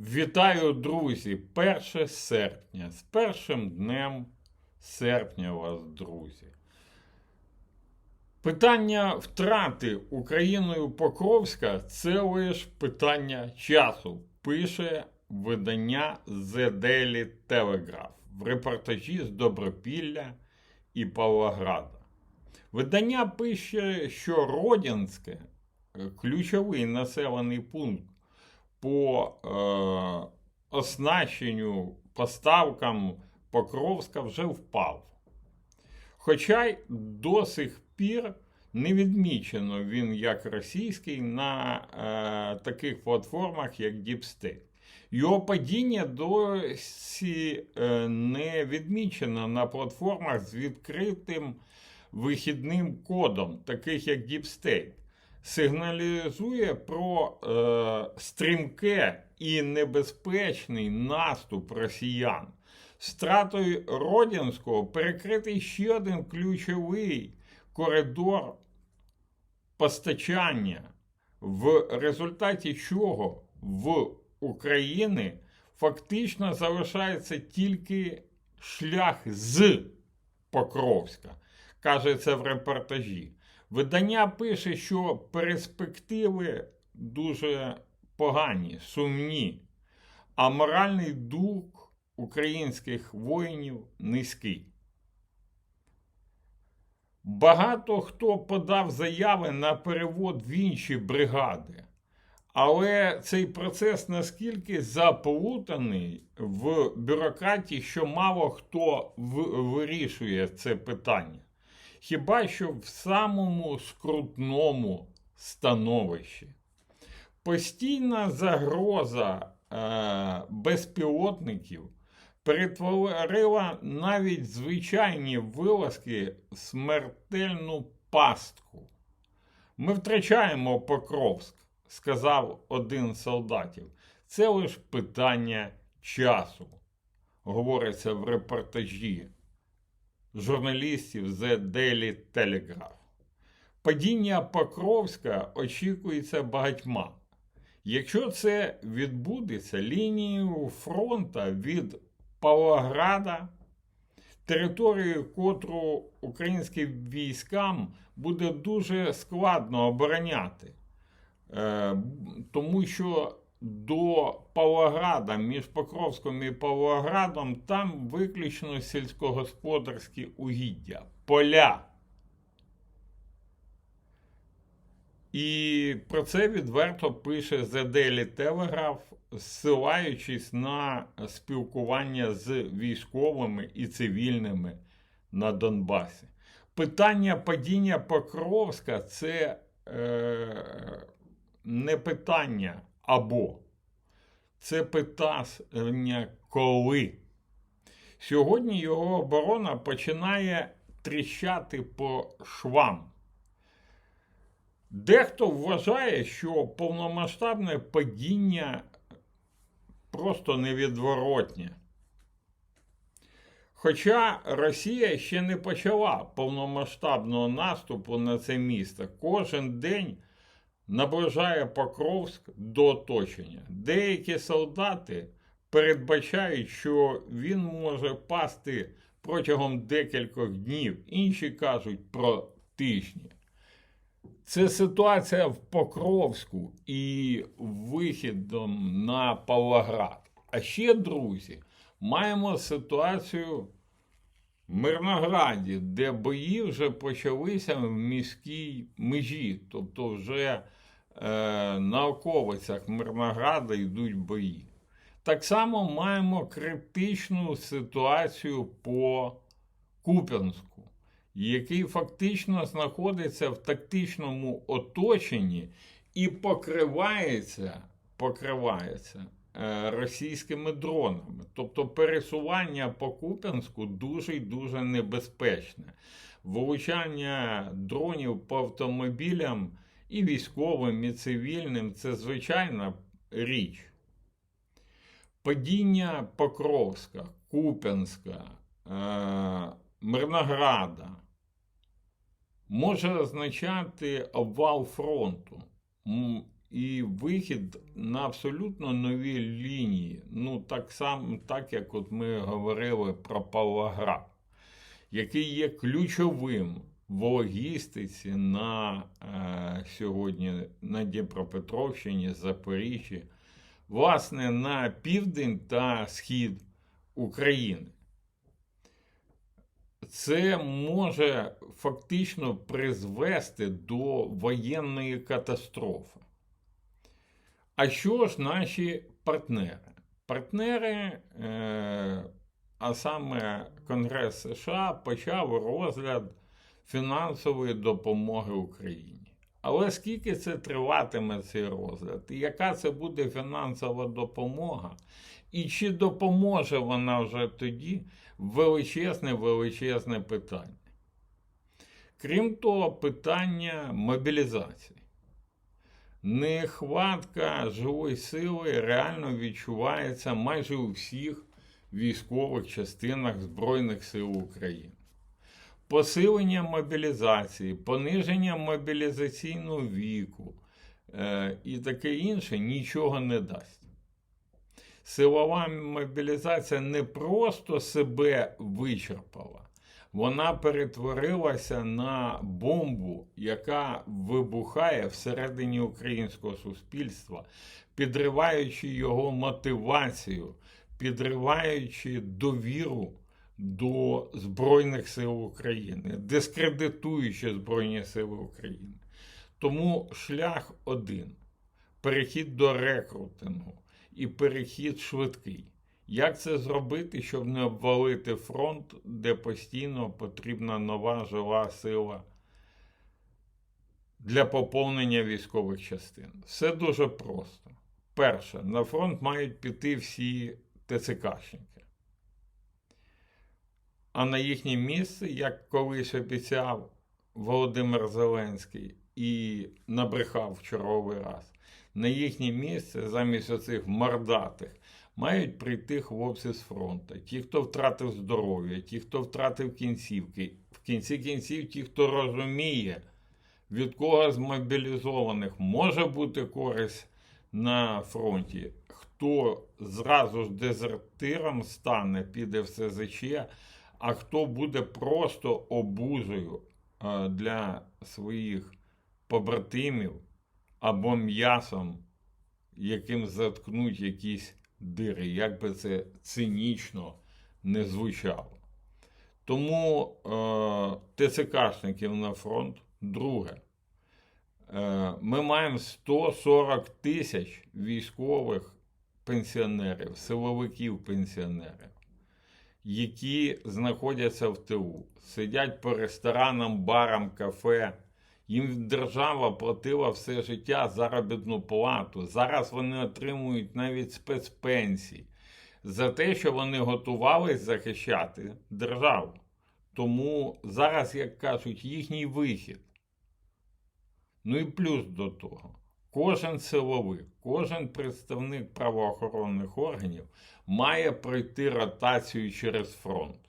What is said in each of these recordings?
Вітаю, друзі! 1 серпня. З першим днем серпня вас, друзі. Питання втрати Україною Покровська це лише питання часу, пише видання The Daily Telegraph в репортажі з Добропілля і Павлограда. Видання пише, що Родінське е, ключовий населений пункт по е, оснащенню поставкам Покровська вже впав. Хоча й до сих пір не відмічено він як російський на е, таких платформах, як DeepState. Його падіння досі е, не відмічено на платформах з відкритим вихідним кодом, таких як DeepState сигналізує про е, стрімке і небезпечний наступ росіян. Стратою Родінського перекритий ще один ключовий коридор постачання, в результаті чого в Україні фактично залишається тільки шлях з Покровська, каже це в репортажі. Видання пише, що перспективи дуже погані, сумні, а моральний дух українських воїнів низький. Багато хто подав заяви на перевод в інші бригади, але цей процес наскільки заплутаний в бюрократії, що мало хто вирішує це питання хіба що в самому скрутному становищі. Постійна загроза е, безпілотників перетворила навіть звичайні вилазки в смертельну пастку. Ми втрачаємо Покровськ, сказав один з солдатів. Це лише питання часу, говориться в репортажі журналістів The Daily Telegraph. Падіння Покровська очікується багатьма. Якщо це відбудеться лінією фронта від Павлограда, територію, котру українським військам буде дуже складно обороняти, е, тому що до Павлограда, між Покровськом і Павлоградом, там виключно сільськогосподарські угіддя, поля. І про це відверто пише The Daily Telegraph, зсилаючись на спілкування з військовими і цивільними на Донбасі. Питання падіння Покровська це е, не питання або. Це питання коли. Сьогодні його оборона починає тріщати по швам. Дехто вважає, що повномасштабне падіння просто невідворотнє. Хоча Росія ще не почала повномасштабного наступу на це місто, кожен день наближає Покровськ до оточення. Деякі солдати передбачають, що він може пасти протягом декількох днів, інші кажуть про тижні. Це ситуація в Покровську і вихідом на Павлоград. А ще, друзі, маємо ситуацію в Мирнограді, де бої вже почалися в міській межі, тобто вже на околицях Мирнограда йдуть бої. Так само маємо критичну ситуацію по Куп'янську, який фактично знаходиться в тактичному оточенні і покривається, покривається е, російськими дронами. Тобто пересування по Куп'янську дуже і дуже небезпечне. Вилучання дронів по автомобілям і військовим, і цивільним це звичайна річ. Падіння Покровська, Куп'янська, е Мирнограда може означати обвал фронту. і вихід на абсолютно нові лінії. Ну, так само, так як от ми говорили про Павлоград, який є ключовим в логістиці на е, сьогодні на Дніпропетровщині, Запоріжжі, власне, на південь та схід України. Це може фактично призвести до воєнної катастрофи. А що ж наші партнери? Партнери, е, а саме Конгрес США, почав розгляд фінансової допомоги Україні. Але скільки це триватиме цей розгляд? І яка це буде фінансова допомога? І чи допоможе вона вже тоді величезне, величезне питання? Крім того, питання мобілізації. Нехватка живої сили реально відчувається майже у всіх військових частинах Збройних сил України. Посилення мобілізації, пониження мобілізаційного віку е, і таке інше нічого не дасть. Силова мобілізація не просто себе вичерпала, вона перетворилася на бомбу, яка вибухає всередині українського суспільства, підриваючи його мотивацію, підриваючи довіру до Збройних сил України, дискредитуючи Збройні Сили України. Тому шлях один: перехід до рекрутингу і перехід швидкий. Як це зробити, щоб не обвалити фронт, де постійно потрібна нова жива сила для поповнення військових частин? Все дуже просто. Перше, на фронт мають піти всі ТЦКшники. А на їхнє місце, як колись обіцяв Володимир Зеленський і набрехав в черговий раз, на їхнє місце замість оцих мордатих мають прийти хлопці з фронту. Ті, хто втратив здоров'я, ті, хто втратив кінцівки, в кінці кінців, ті, хто розуміє, від кого з мобілізованих може бути користь на фронті, хто зразу ж дезертиром стане, піде в СЗЧ, а хто буде просто обузою для своїх побратимів або м'ясом, яким заткнуть якісь дири, як би це цинічно не звучало. Тому е, ТЦКшників на фронт, друге, е, ми маємо 140 тисяч військових пенсіонерів, силовиків пенсіонерів, які знаходяться в ТУ, сидять по ресторанам, барам, кафе. Їм держава платила все життя заробітну плату. Зараз вони отримують навіть спецпенсії за те, що вони готувались захищати державу. Тому зараз, як кажуть, їхній вихід. Ну і плюс до того, кожен силовик, кожен представник правоохоронних органів має пройти ротацію через фронт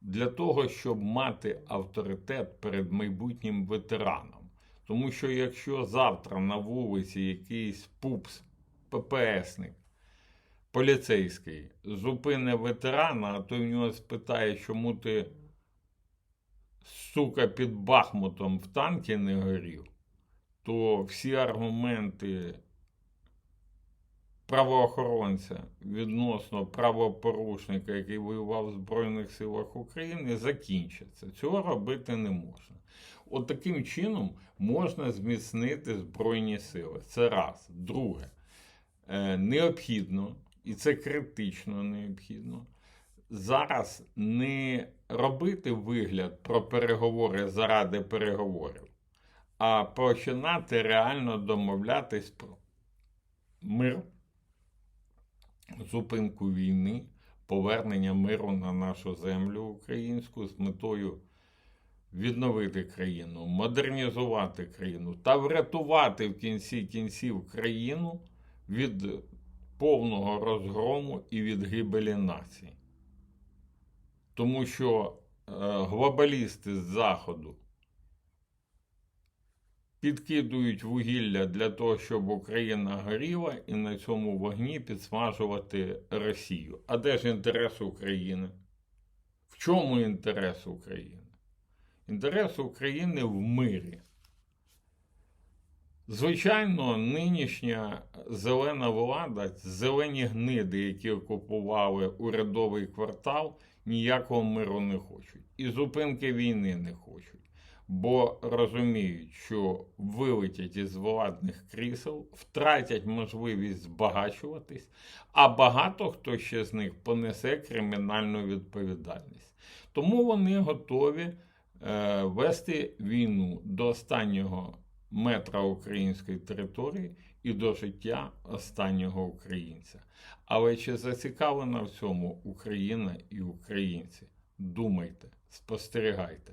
для того, щоб мати авторитет перед майбутнім ветераном. Тому що якщо завтра на вулиці якийсь пупс, ППСник, поліцейський зупине ветерана, а той в нього спитає, чому ти, сука, під Бахмутом в танки не горів, то всі аргументи правоохоронця відносно правопорушника, який воював в Збройних силах України, закінчаться. Цього робити не можна. От таким чином можна зміцнити Збройні сили. Це раз. Друге, е, необхідно, і це критично необхідно. Зараз не робити вигляд про переговори заради переговорів, а починати реально домовлятись про мир зупинку війни, повернення миру на нашу землю українську з метою відновити країну, модернізувати країну та врятувати в кінці кінців країну від повного розгрому і від гибелі нації. Тому що е, глобалісти з Заходу підкидують вугілля для того, щоб Україна горіла, і на цьому вогні підсмажувати Росію. А де ж інтерес України? В чому інтерес України? Інтерес України в мирі. Звичайно, нинішня зелена влада, зелені гниди, які окупували урядовий квартал, ніякого миру не хочуть. І зупинки війни не хочуть. Бо розуміють, що вилетять із владних крісел, втратять можливість збагачуватись, а багато хто ще з них понесе кримінальну відповідальність. Тому вони готові е, вести війну до останнього метра української території і до життя останнього українця. Але чи зацікавлена в цьому Україна і українці? Думайте, спостерігайте,